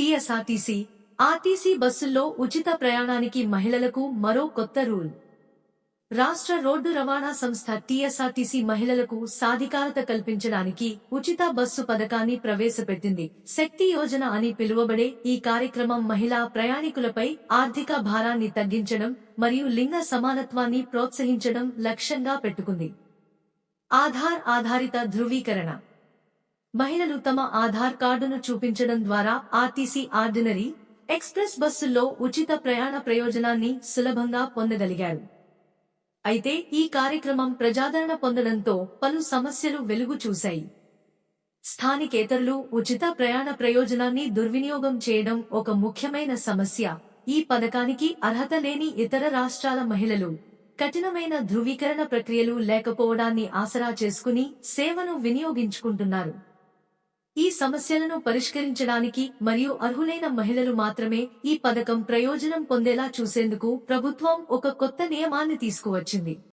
TSRTC RTC బస్సుల్లో ఉచిత ప్రయాణానికి మహిళలకు మరో కొత్త రూల్. రాష్ట్ర రోడ్డు రవాణా సంస్థ టీఎస్ఆర్టీసీ మహిళలకు సాధికారత కల్పించడానికి ఉచిత బస్సు పథకాన్ని ప్రవేశపెట్టింది. శక్తి యోజన అని పిలువబడే ఈ కార్యక్రమం మహిళా ప్రయాణికులపై ఆర్థిక భారాన్ని తగ్గించడం మరియు లింగ సమానత్వాన్ని ప్రోత్సహించడం లక్ష్యంగా పెట్టుకుంది. ఆధార్ ఆధారిత ధృవీకరణ. మహిళలు తమ ఆధార్ కార్డును చూపించడం ద్వారా ఆర్టీసీ ఆర్డినరీ ఎక్స్ప్రెస్ బస్సుల్లో ఉచిత ప్రయాణ ప్రయోజనాన్ని సులభంగా పొందగలిగారు. అయితే ఈ కార్యక్రమం ప్రజాదరణ పొందడంతో పలు సమస్యలు వెలుగు చూశాయి. స్థానికేతరులు ఉచిత ప్రయాణ ప్రయోజనాన్ని దుర్వినియోగం చేయడం ఒక ముఖ్యమైన సమస్య. ఈ పథకానికి అర్హత లేని ఇతర రాష్ట్రాల మహిళలు కఠినమైన ధృవీకరణ ప్రక్రియలు లేకపోవడాన్ని ఆసరా చేసుకుని సేవను వినియోగించుకుంటున్నారు. ఈ సమస్యలను పరిష్కరించడానికి మరియు అర్హులైన మహిళలు మాత్రమే ఈ పథకం ప్రయోజనం పొందేలా చూసేందుకు ప్రభుత్వం ఒక కొత్త నియమాన్ని తీసుకువచ్చింది.